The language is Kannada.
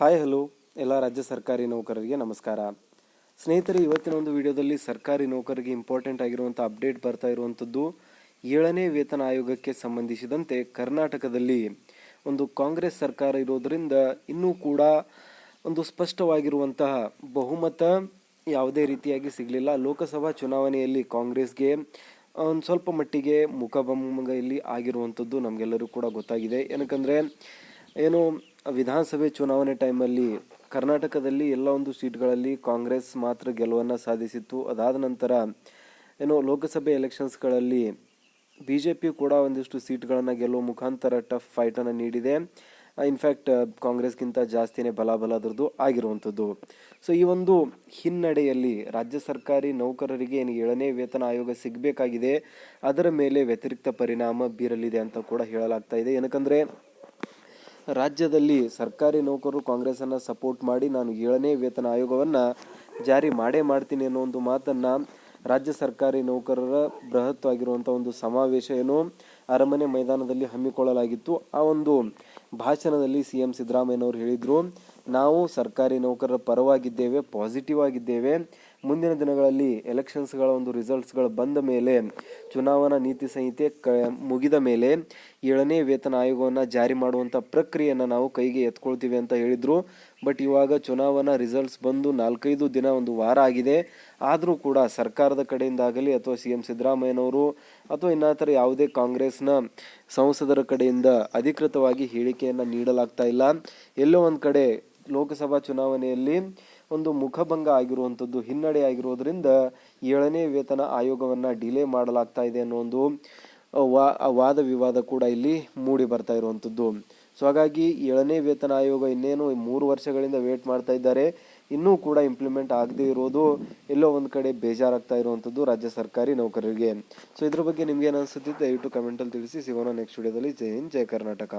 Hi, hello. ಎಲ್ಲ ರಾಜ್ಯ ಸರ್ಕಾರಿ ನೌಕರರಿಗೆ ನಮಸ್ಕಾರ. ಸ್ನೇಹಿತರೆ, ಇವತ್ತಿನ ಒಂದು ವಿಡಿಯೋದಲ್ಲಿ ಸರ್ಕಾರಿ ನೌಕರರಿಗೆ ಇಂಪಾರ್ಟೆಂಟ್ ಆಗಿರುವಂಥ ಅಪ್ಡೇಟ್ ಬರ್ತಾ ಇರುವಂಥದ್ದು ಏಳನೇ ವೇತನ ಆಯೋಗಕ್ಕೆ ಸಂಬಂಧಿಸಿದಂತೆ ಕರ್ನಾಟಕದಲ್ಲಿ ಒಂದು ಕಾಂಗ್ರೆಸ್ ಸರ್ಕಾರ ಇರೋದರಿಂದ ಇನ್ನೂ ಕೂಡ ಒಂದು ಸ್ಪಷ್ಟವಾಗಿರುವಂತಹ ಬಹುಮತ ಯಾವುದೇ ರೀತಿಯಾಗಿ ಸಿಗಲಿಲ್ಲ. ಲೋಕಸಭಾ ಚುನಾವಣೆಯಲ್ಲಿ ಕಾಂಗ್ರೆಸ್ಗೆ ಒಂದು ಸ್ವಲ್ಪ ಮಟ್ಟಿಗೆ ಮುಖಭಂಗ ಇಲ್ಲಿ ಆಗಿರುವಂಥದ್ದು ನಮಗೆಲ್ಲರೂ ಕೂಡ ಗೊತ್ತಾಗಿದೆ. ಏನಕ್ಕಂದರೆ, ಏನು ವಿಧಾನಸಭೆ ಚುನಾವಣೆ ಟೈಮಲ್ಲಿ ಕರ್ನಾಟಕದಲ್ಲಿ ಎಲ್ಲ ಒಂದು ಸೀಟ್ಗಳಲ್ಲಿ ಕಾಂಗ್ರೆಸ್ ಮಾತ್ರ ಗೆಲುವನ್ನು ಸಾಧಿಸಿತ್ತು. ಅದಾದ ನಂತರ ಏನು ಲೋಕಸಭೆ ಎಲೆಕ್ಷನ್ಸ್ಗಳಲ್ಲಿ ಬಿ ಜೆ ಪಿ ಕೂಡ ಒಂದಿಷ್ಟು ಸೀಟ್ಗಳನ್ನು ಗೆಲ್ಲುವ ಮುಖಾಂತರ ಟಫ್ ಫೈಟನ್ನು ನೀಡಿದೆ. ಇನ್ಫ್ಯಾಕ್ಟ್ ಕಾಂಗ್ರೆಸ್ಗಿಂತ ಜಾಸ್ತಿನೇ ಬಲಾಬಲ ಅದರದ್ದು ಆಗಿರುವಂಥದ್ದು. ಸೊ, ಈ ಒಂದು ಹಿನ್ನಡೆಯಲ್ಲಿ ರಾಜ್ಯ ಸರ್ಕಾರಿ ನೌಕರರಿಗೆ ಏನು ಏಳನೇ ವೇತನ ಆಯೋಗ ಸಿಗಬೇಕಾಗಿದೆ, ಅದರ ಮೇಲೆ ವ್ಯತಿರಿಕ್ತ ಪರಿಣಾಮ ಬೀರಲಿದೆ ಅಂತ ಕೂಡ ಹೇಳಲಾಗ್ತಾ ಇದೆ. ಏನಕ್ಕಂದರೆ ರಾಜ್ಯದಲ್ಲಿ ಸರ್ಕಾರಿ ನೌಕರರು ಕಾಂಗ್ರೆಸ್ಸನ್ನು ಸಪೋರ್ಟ್ ಮಾಡಿ ನಾನು ಏಳನೇ ವೇತನ ಆಯೋಗವನ್ನು ಜಾರಿ ಮಾಡೇ ಮಾಡ್ತೀನಿ ಅನ್ನೋ ಒಂದು ಮಾತನ್ನು ರಾಜ್ಯ ಸರ್ಕಾರಿ ನೌಕರರ ಬೃಹತ್ವಾಗಿರುವಂಥ ಒಂದು ಸಮಾವೇಶ ಏನು ಅರಮನೆ ಮೈದಾನದಲ್ಲಿ ಹಮ್ಮಿಕೊಳ್ಳಲಾಗಿತ್ತು. ಆ ಒಂದು ಭಾಷಣದಲ್ಲಿ ಸಿ ಎಂ ಸಿದ್ದರಾಮಯ್ಯನವರು ಹೇಳಿದರು, ನಾವು ಸರ್ಕಾರಿ ನೌಕರರ ಪರವಾಗಿದ್ದೇವೆ, ಪಾಸಿಟಿವ್ ಆಗಿದ್ದೇವೆ. ಮುಂದಿನ ದಿನಗಳಲ್ಲಿ ಎಲೆಕ್ಷನ್ಸ್ಗಳ ಒಂದು ರಿಸಲ್ಟ್ಸ್ಗಳು ಬಂದ ಮೇಲೆ ಚುನಾವಣಾ ನೀತಿ ಸಂಹಿತೆ ಕ ಮುಗಿದ ಮೇಲೆ ಏಳನೇ ವೇತನ ಆಯೋಗವನ್ನು ಜಾರಿ ಮಾಡುವಂಥ ಪ್ರಕ್ರಿಯೆಯನ್ನು ನಾವು ಕೈಗೆ ಎತ್ಕೊಳ್ತೀವಿ ಅಂತ ಹೇಳಿದರು. ಬಟ್ ಇವಾಗ ಚುನಾವಣಾ ರಿಸಲ್ಟ್ಸ್ ಬಂದು ನಾಲ್ಕೈದು ದಿನ ಒಂದು ವಾರ ಆಗಿದೆ. ಆದರೂ ಕೂಡ ಸರ್ಕಾರದ ಕಡೆಯಿಂದಾಗಲಿ ಅಥವಾ ಸಿ ಎಂ ಸಿದ್ದರಾಮಯ್ಯನವರು ಅಥವಾ ಇನ್ನಾತರ ಯಾವುದೇ ಕಾಂಗ್ರೆಸ್ನ ಸಂಸದರ ಕಡೆಯಿಂದ ಅಧಿಕೃತವಾಗಿ ಹೇಳಿಕೆಯನ್ನು ನೀಡಲಾಗ್ತಾ ಇಲ್ಲ. ಎಲ್ಲೋ ಒಂದು ಕಡೆ ಲೋಕಸಭಾ ಚುನಾವಣೆಯಲ್ಲಿ ಒಂದು ಮುಖಭಂಗ ಆಗಿರುವಂಥದ್ದು ಹಿನ್ನಡೆ ಆಗಿರೋದ್ರಿಂದ ಏಳನೇ ವೇತನ ಆಯೋಗವನ್ನು ಡಿಲೇ ಮಾಡಲಾಗ್ತಾ ಇದೆ ಅನ್ನೋ ಒಂದು ವಾ ವಾದ ವಿವಾದ ಕೂಡ ಇಲ್ಲಿ ಮೂಡಿ ಬರ್ತಾ ಇರುವಂಥದ್ದು. ಸೊ, ಹಾಗಾಗಿ ಏಳನೇ ವೇತನ ಆಯೋಗ ಇನ್ನೇನು ಮೂರು ವರ್ಷಗಳಿಂದ ವೇಟ್ ಮಾಡ್ತಾ ಇದ್ದಾರೆ. ಇನ್ನೂ ಕೂಡ ಇಂಪ್ಲಿಮೆಂಟ್ ಆಗದೇ ಇರೋದು ಎಲ್ಲೋ ಒಂದು ಕಡೆ ಬೇಜಾರಾಗ್ತಾ ಇರುವಂಥದ್ದು ರಾಜ್ಯ ಸರ್ಕಾರಿ ನೌಕರರಿಗೆ. ಸೊ, ಇದ್ರ ಬಗ್ಗೆ ನಿಮ್ಗೆ ಏನು ಅನಿಸುತ್ತೆ ದಯವಿಟ್ಟು ಕಮೆಂಟಲ್ಲಿ ತಿಳಿಸಿ. ಸಿಗೋಣ ನೆಕ್ಸ್ಟ್ ವಿಡಿಯೋದಲ್ಲಿ ಜೈ ಹಿಂದ್, ಜೈ ಕರ್ನಾಟಕ.